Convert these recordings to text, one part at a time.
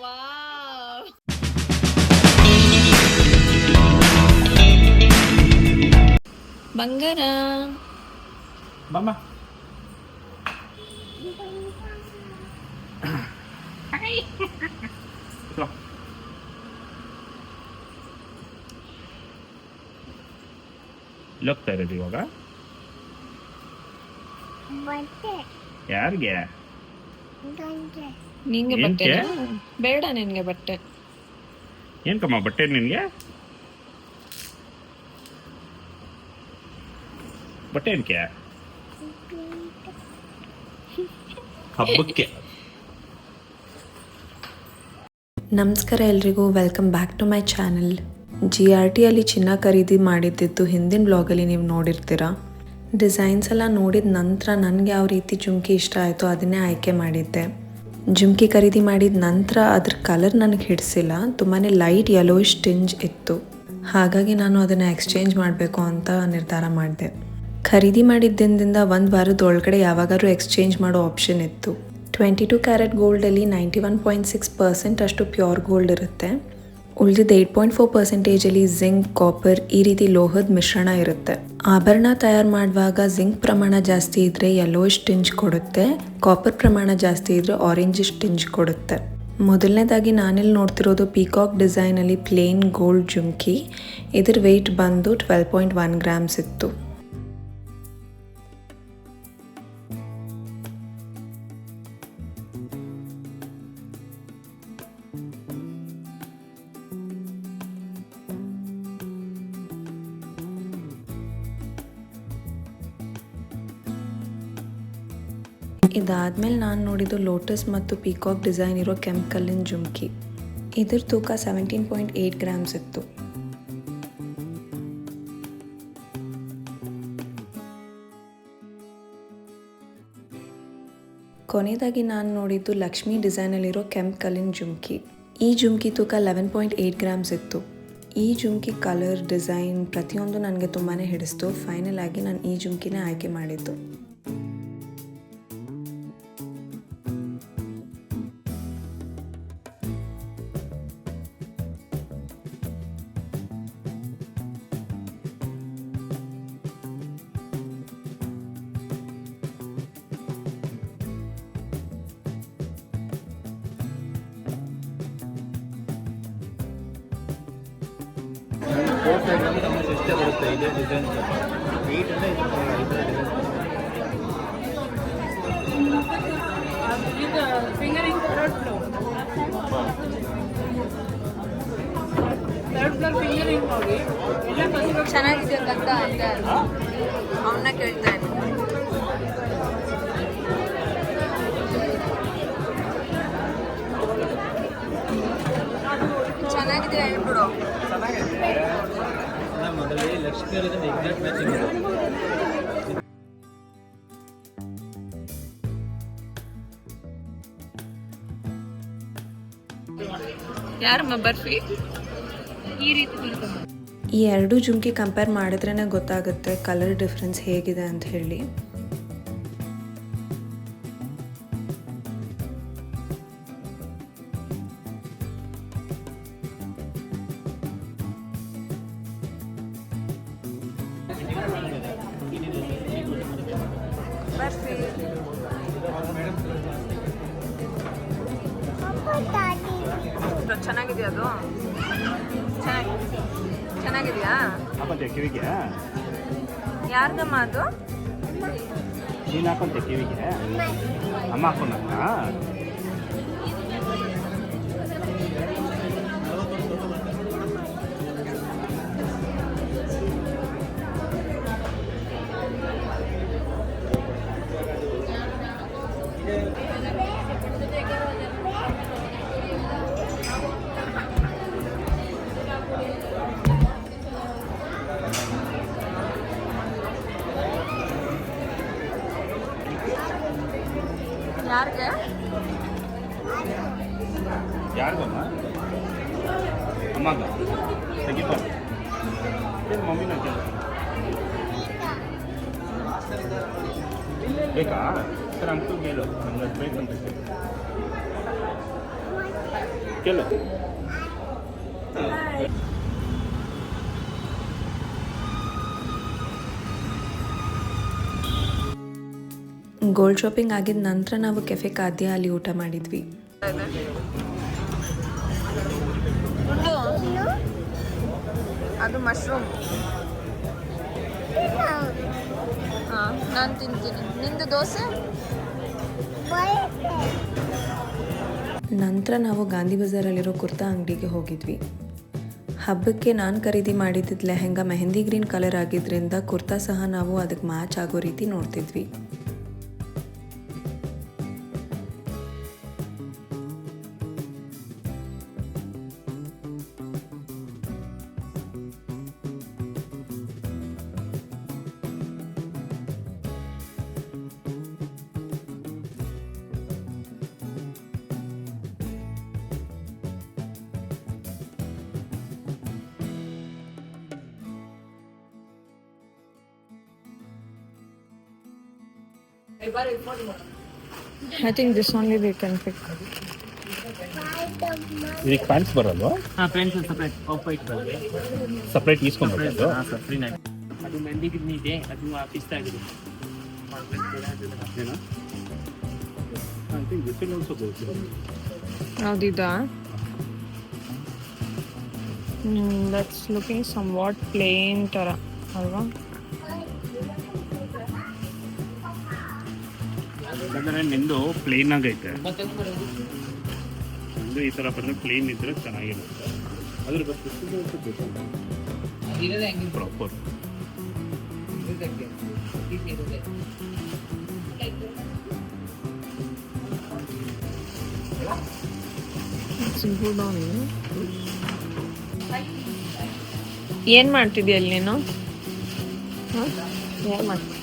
와우. 망가랑. 맘마. 들어. Lukter du òg, da? Hva er det? Jeg er det. ನಿಂಗೆ ಬಟ್ಟೆ ಬೇಡ ನಿನ್ಗೆ ಬಟ್ಟೆ. ಏನ್ಕಮ್ಮ ಬಟ್ಟೆ ನಿನ್ಗೆ? ಬಟ್ಟೆ ಕ್ಯಾ ಹಬ್ಬಕ್ಕೆ. ನಮಸ್ಕಾರ ಎಲ್ರಿಗೂ welcome back to my channel G R ಟಿಯಲ್ಲಿ ಚಿನ್ನ ಖರೀದಿ ಮಾಡಿದ್ದಿದ್ದು ಹಿಂದಿನ ಬ್ಲಾಗಲ್ಲಿ ನೀವು ನೋಡಿರ್ತೀರಾ? ಡಿಸೈನ್ಸ್ ಎಲ್ಲ ನೋಡಿದ ನಂತರ ನನಗೆ ಯಾವ ರೀತಿ ಜುಮ್ಕಿ ಇಷ್ಟ ಆಯಿತು ಅದನ್ನೇ ಆಯ್ಕೆ ಮಾಡಿದ್ದೆ. ಜುಮ್ಕಿ ಖರೀದಿ ಮಾಡಿದ ನಂತರ ಅದ್ರ ಕಲರ್ ನನಗೆ ಹಿಡಿಸಿಲ್ಲ. ತುಂಬಾ ಲೈಟ್ ಯೆಲೋಯಿಶ್ ಟಿಂಜ್ ಇತ್ತು. ಹಾಗಾಗಿ ನಾನು ಅದನ್ನು ಎಕ್ಸ್ಚೇಂಜ್ ಮಾಡಬೇಕು ಅಂತ ನಿರ್ಧಾರ ಮಾಡಿದೆ. ಖರೀದಿ ಮಾಡಿದ ದಿನದಿಂದ ಒಂದು ವಾರದ ಒಳಗಡೆ ಯಾವಾಗಾದ್ರೂ ಎಕ್ಸ್ಚೇಂಜ್ ಮಾಡೋ ಆಪ್ಷನ್ ಇತ್ತು. Twenty two carat ಗೋಲ್ಡಲ್ಲಿ ninety one point six percent ಅಷ್ಟು ಪ್ಯೂರ್ ಗೋಲ್ಡ್ ಇರುತ್ತೆ. ಉಳಿದಿದ್ದು ಏಟ್ ಪಾಯಿಂಟ್ ಫೋರ್ ಪರ್ಸೆಂಟೇಜಲ್ಲಿ ಜಿಂಕ್ ಕಾಪರ್ ಈ ರೀತಿ ಲೋಹದ ಮಿಶ್ರಣ ಇರುತ್ತೆ. ಆಭರಣ ತಯಾರು ಮಾಡುವಾಗ ಜಿಂಕ್ ಪ್ರಮಾಣ ಜಾಸ್ತಿ ಇದ್ದರೆ ಯೆಲ್ಲೋಯಿಶ್ ಟಿಂಜ್ ಕೊಡುತ್ತೆ ಕಾಪರ್ ಪ್ರಮಾಣ ಜಾಸ್ತಿ ಇದ್ದರೆ ಆರೆಂಜಿಶ್ ಟಿಂಜ್ ಕೊಡುತ್ತೆ. ಮೊದಲನೇದಾಗಿ ನಾನಿಲ್ಲಿ ನೋಡ್ತಿರೋದು ಪೀಕಾಕ್ ಡಿಸೈನಲ್ಲಿ ಪ್ಲೇನ್ ಗೋಲ್ಡ್ ಜುಮ್ಕಿ. ಇದ್ರ ವೆಯ್ಟ್ ಬಂದು ಟ್ವೆಲ್ ಪಾಯಿಂಟ್ ಒನ್ ಗ್ರಾಮ್ಸ್ ಇತ್ತು. ಇದಾದ್ಮೇಲೆ ನಾನು ನೋಡಿದ್ದು ಲೋಟಸ್ ಮತ್ತು ಪೀಕಾಕ್ ಡಿಸೈನ್ ಇರೋ ಕೆಂಪು ಜುಮ್ಕಿ. ಇದ್ರ ತೂಕ ಸೆವೆಂಟೀನ್ ಪಾಯಿಂಟ್ ಏಯ್ಟ್ ಗ್ರಾಮ್ಸ್ ಇತ್ತು. ಕೊನೆಯದಾಗಿ ನಾನು ನೋಡಿದ್ದು ಲಕ್ಷ್ಮಿ ಡಿಸೈನಲ್ಲಿರೋ ಕೆಂಪು ಕಲ್ಲಿನ ಜುಮ್ಕಿ. ಈ ಜುಮ್ಕಿ ತೂಕ ಲೆವೆನ್ ಪಾಯಿಂಟ್ ಏಯ್ಟ್ ಗ್ರಾಮ್ಸ್ ಇತ್ತು. ಈ ಜುಮ್ಕಿ ಕಲರ್ ಡಿಸೈನ್ ಪ್ರತಿಯೊಂದು ನನಗೆ ತುಂಬಾ ಹಿಡಿಸ್ತು. ಫೈನಲ್ ಆಗಿ ನಾನು ಈ ಜುಮ್ಕಿನೇ ಆಯ್ಕೆ ಮಾಡಿದ್ದು. ನಮಗೆ ಎಷ್ಟೇ ಬರುತ್ತೆ ಇದೇ ಡಿಸೈನ್ ಗಂಧ ಅಂತ ಅವನ್ನ ಕೇಳ್ತಾ ಇದ್ದೆ ಈ ಎರಡು ಜುಮ್ಕಿ ಕಂಪೇರ್ ಮಾಡಿದ್ರೇ ಗೊತ್ತಾಗುತ್ತೆ ಕಲರ್ ಡಿಫ್ರೆನ್ಸ್ ಹೇಗಿದೆ ಅಂತ ಹೇಳಿ. ಚೆನ್ನಾಗಿದೆಯಾ ಅದು? ಚೆನ್ನಾಗಿ ಚೆನ್ನಾಗಿದೆಯಾ? ಹಾಕೊಂತೆ ಕಿವಿಗೆ? ಯಾರ್ದಮ್ಮ ಅದು? ನೀನು ಹಾಕೊಂತೆ ಕಿವಿಗೆ? ಅಮ್ಮ ಹಾಕೊಂಡ ಯಾರಿಗೆ ಯಾರಿಗಮ್ಮ ಅಮ್ಮಗ ತೆಗಿಬ ಏನು ಮಮ್ಮಿನ ಕೇಳು ಬೇಕಾ ಸರ್ ಅಂಕಲ್ ಹೇಳು ನಂಗೆ ಅದು ಬೇಕಂತ ಹೇಳಿ ಗೋಲ್ಡ್ ಶಾಪಿಂಗ್ ಆಗಿದ ನಂತರ ನಾವು ಕೆಫೆ ಕಾದ್ಯ ಅಲ್ಲಿ ಊಟ ಮಾಡಿದ್ವಿ. ಅದು ಮಶ್ರೂಮ್ ಹಾಂ ನಾನು ತಿಂತೀನಿ. ನಿಂದು ದೋಸೆ? ನಂತರ ನಾವು ಗಾಂಧಿ ಬಜಾರಲ್ಲಿರೋ ಕುರ್ತಾ ಅಂಗಡಿಗೆ ಹೋಗಿದ್ವಿ. ಹಬ್ಬಕ್ಕೆ ನಾನು ಖರೀದಿ ಮಾಡಿದ್ದ ಲೆಹೆಂಗಾ ಮೆಹಂದಿ ಗ್ರೀನ್ ಕಲರ್ ಆಗಿದ್ರಿಂದ ಕುರ್ತಾ ಸಹ ನಾವು ಅದಕ್ಕೆ ಮ್ಯಾಚ್ ಆಗೋ ರೀತಿ ನೋಡ್ತಿದ್ವಿ. I think this only we can pick ಇದಕ್ಕೆ ಪ್ಯಾಂಟ್ಸ್ ಬರಲ್ವಾ ಹಾಂ ಫ್ರೆಂಡ್ಸ್ ಸಪ್ರೇಟ್ ಆಫ್ ವೈಟ್ ಬರಲ್ಲ ಸಪ್ರೇಟ್ ಈಸ್ಕೊಂಡ್ಬಿಟ್ಟು ಹಾಂ ಸರ್ ಫ್ರೀ ನೈಟ್ ಅದು ಮೆಂದಿ ಗಿಡ್ನಿ ಇದೆ ಅದು ಪಿಸ್ತಾ ಆಗಿದೆ. ಹೌದಿದಾ? That's looking somewhat plain ಥರ ಅಲ್ವಾ? ಯಾಕಂದ್ರೆ ನಿಂದು ಪ್ಲೇನ್ ಆಗೈತೆ ನಿಮ್ದು ಈ ಥರ ಬಂದರೆ ಪ್ಲೇನ್ ಇದ್ರೆ ಚೆನ್ನಾಗಿರುತ್ತೆ. ಅದ್ರ ಬಗ್ಗೆ ಪ್ರಾಪರ್ ಏನು ಅಲ್ಲಿ ನೀನು? ಏನು ಮಾಡ್ತಿ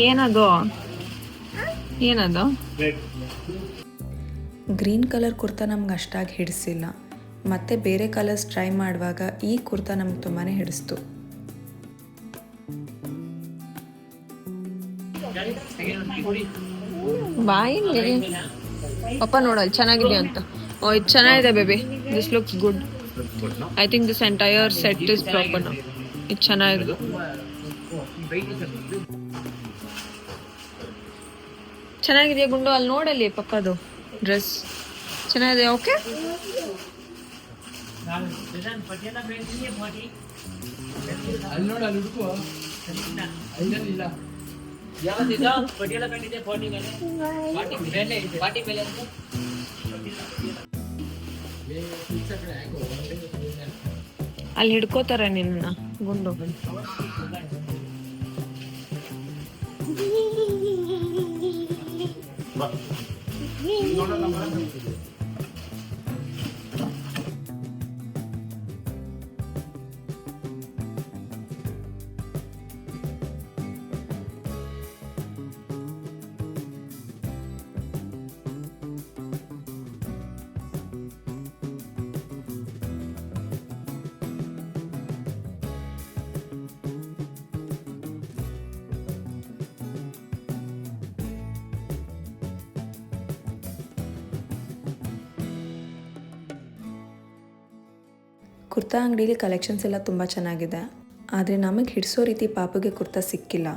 ಏನದು? ಏನದು? ಗ್ರೀನ್ ಕಲರ್ ಕುರ್ತಾ ನಮ್ಗೆ ಅಷ್ಟಾಗಿ ಹಿಡಿಸಿಲ್ಲ. ಮತ್ತೆ ಬೇರೆ ಕಲರ್ಸ್ ಟ್ರೈ ಮಾಡುವಾಗ ಈ ಕುರ್ತಾ ನಮ್ಗೆ ತುಂಬಾ ಹಿಡಿಸ್ತು. ಬಾಯಿಲಿ ಪಪ್ಪ ನೋಡಲ್ ಚೆನ್ನಾಗಿದೆ ಅಂತ? ಓ ಇದು ಚೆನ್ನಾಗಿದೆ baby this looks good I think this entire set is proper ಇದು ಚೆನ್ನಾಗಿದೆ ಚೆನ್ನಾಗಿದೆಯಾ ಗುಂಡು ಅಲ್ಲಿ ನೋಡಲ್ಲಿ ಪಕ್ಕದು ಡ್ರೆಸ್ ಚೆನ್ನಾಗಿದೆ ಓಕೆ ಪಟಿಯಾಲ ಪ್ಯಾಂಟ್ ಇದೆ ಫಾರ್ಟಿ ಮೇಲೆ ಫಾರ್ಟಿ ಮೇಲೆ? ಫಾರ್ಟಿ ಮೇಲೆ ಅಂತ? ಅಲ್ಲಿ ಹಿಡ್ಕೋತಾರೆ ನಿನ್ನ ಗುಂಡು. ಕುರ್ತಾ ಅಂಗಡೀಲಿ ಕಲೆಕ್ಷನ್ಸ್ ಎಲ್ಲ ತುಂಬ ಚೆನ್ನಾಗಿದೆ. ಆದರೆ ನಮಗೆ ಹಿಡಿಸೋ ರೀತಿ ಪಾಪುಗೆ ಕುರ್ತಾ ಸಿಕ್ಕಿಲ್ಲ.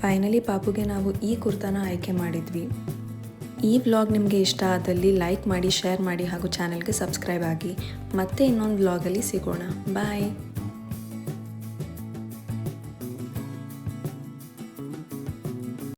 ಫೈನಲಿ ಪಾಪುಗೆ ನಾವು ಈ ಕುರ್ತಾನ ಆಯ್ಕೆ ಮಾಡಿದ್ವಿ. ಈ ವ್ಲಾಗ್ ನಿಮಗೆ ಇಷ್ಟ ಆದಲ್ಲಿ ಲೈಕ್ ಮಾಡಿ ಶೇರ್ ಮಾಡಿ ಹಾಗೂ ಚಾನಲ್ಗೆ ಸಬ್ಸ್ಕ್ರೈಬ್ ಆಗಿ ಮತ್ತೆ ಇನ್ನೊಂದು ವ್ಲಾಗಲ್ಲಿ ಸಿಗೋಣ. ಬಾಯ್